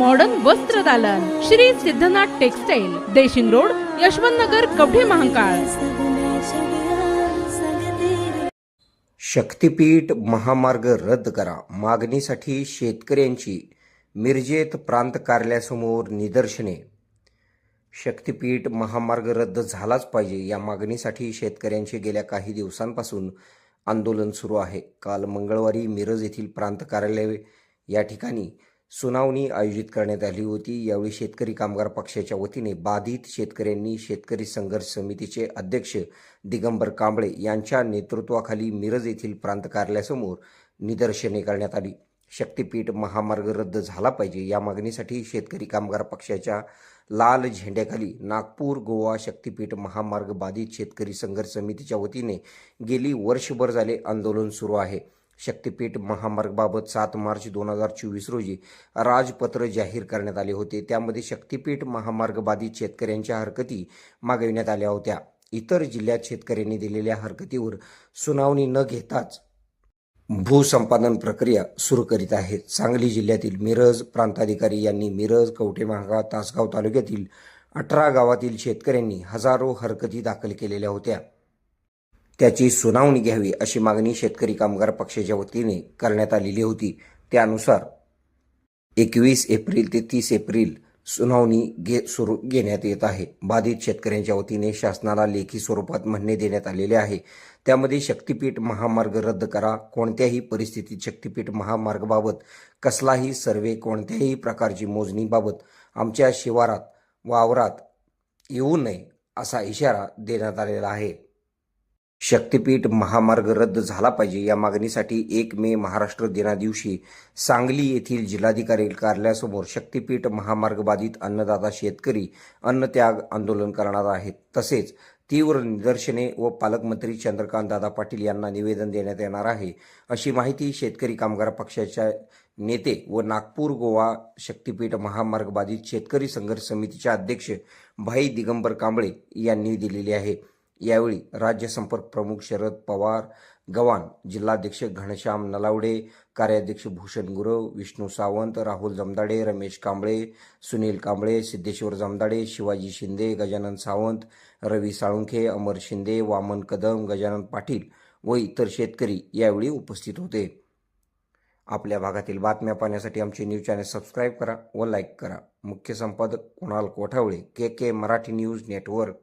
Modern वस्त्र दालन. Shri Siddhanath textile Deshing road Yashwant Nagar Kavathe Mahakal. शक्तिपीठ महामार्ग रद्द करा. मागणीसाठी शेतकऱ्यांची मिरजेत प्रांत कार्यालयासमोर निदर्शने. शक्तिपीठ महामार्ग रद्द झालाच पाहिजे. या मागणीसाठी शेतकऱ्यांचे गेल्या काही दिवसांपासून आंदोलन सुरू आहे. काल मंगळवारी मिरज येथील प्रांत कार्यालय या ठिकाणी सुनावणी आयोजित करण्यात आली होती. यावेळी शेतकरी कामगार पक्षाच्या वतीने बाधित शेतकऱ्यांनी शेतकरी संघर्ष समितीचे अध्यक्ष दिगंबर कांबळे यांच्या नेतृत्वाखाली मिरज येथील प्रांत कार्यालयासमोर निदर्शने करण्यात आली. शक्तिपीठ महामार्ग रद्द झाला पाहिजे या मागणीसाठी शेतकरी कामगार पक्षाच्या लाल झेंड्याखाली नागपूर गोवा शक्तिपीठ महामार्ग बाधित शेतकरी संघर्ष समितीच्या वतीने गेली वर्षभर झाले आंदोलन सुरू आहे. शक्तिपीठ महामार्गबाबत सात मार्च दोन हजार चोवीस रोजी राजपत्र जाहीर करण्यात आले होते. त्यामध्ये शक्तिपीठ महामार्गबाधित शेतकऱ्यांच्या हरकती मागविण्यात आल्या होत्या. इतर जिल्ह्यात शेतकऱ्यांनी दिलेल्या हरकतीवर सुनावणी न घेताच भूसंपादन प्रक्रिया सुरू करीत आहेत. सांगली जिल्ह्यातील मिरज प्रांताधिकारी यांनी मिरज कवठे महागाव तासगाव तालुक्यातील अठरा गावातील शेतकऱ्यांनी हजारो हरकती दाखल केलेल्या होत्या. त्याची सुनावणी घ्यावी अशी मागणी शेतकरी कामगार पक्षाच्या वतीने करण्यात आलेली होती. त्यानुसार एकवीस एप्रिल ते तीस एप्रिल सुनावणी घे सुरू घेण्यात येत आहे. बाधित शेतकऱ्यांच्या वतीने शासनाला लेखी स्वरूपात म्हणणे देण्यात आलेले आहे. त्यामध्ये शक्तिपीठ महामार्ग रद्द करा. कोणत्याही परिस्थितीत शक्तिपीठ महामार्गाबाबत कसलाही सर्वे कोणत्याही प्रकारची मोजणीबाबत आमच्या शिवारात वावरात येऊ नये असा इशारा देण्यात आलेला आहे. शक्तिपीठ महामार्ग रद्द झाला पाहिजे. या मागणीसाठी एक मे महाराष्ट्र दिनादिवशी सांगली येथील जिल्हाधिकारी कार्यालयासमोर शक्तिपीठ महामार्ग बाधित अन्नदाता शेतकरी अन्नत्याग आंदोलन करणार आहेत. तसेच तीव्र निदर्शने व पालकमंत्री चंद्रकांत दादा पाटील यांना निवेदन देण्यात येणार आहे. अशी माहिती शेतकरी कामगार पक्षाच्या नेते व नागपूर गोवा शक्तिपीठ महामार्ग बाधित शेतकरी संघर्ष समितीचे अध्यक्ष भाई दिगंबर कांबळे यांनी दिलेली आहे. यावेळी राज्य संपर्क प्रमुख शरद पवार गवान जिल्हाध्यक्ष घनश्याम नलावडे कार्याध्यक्ष भूषण गुरव विष्णू सावंत राहुल जमदाडे रमेश कांबळे सुनील कांबळे सिद्धेश्वर जमदाडे शिवाजी शिंदे गजानन सावंत रवी साळुंखे अमर शिंदे वामन कदम गजानन पाटील व इतर शेतकरी यावेळी उपस्थित होते. आपल्या भागातील बातम्या पाहण्यासाठी आमचे न्यूज चॅनल सबस्क्राईब करा व लाईक करा. मुख्य संपादक Kunal Kothawale K K Marathi news network.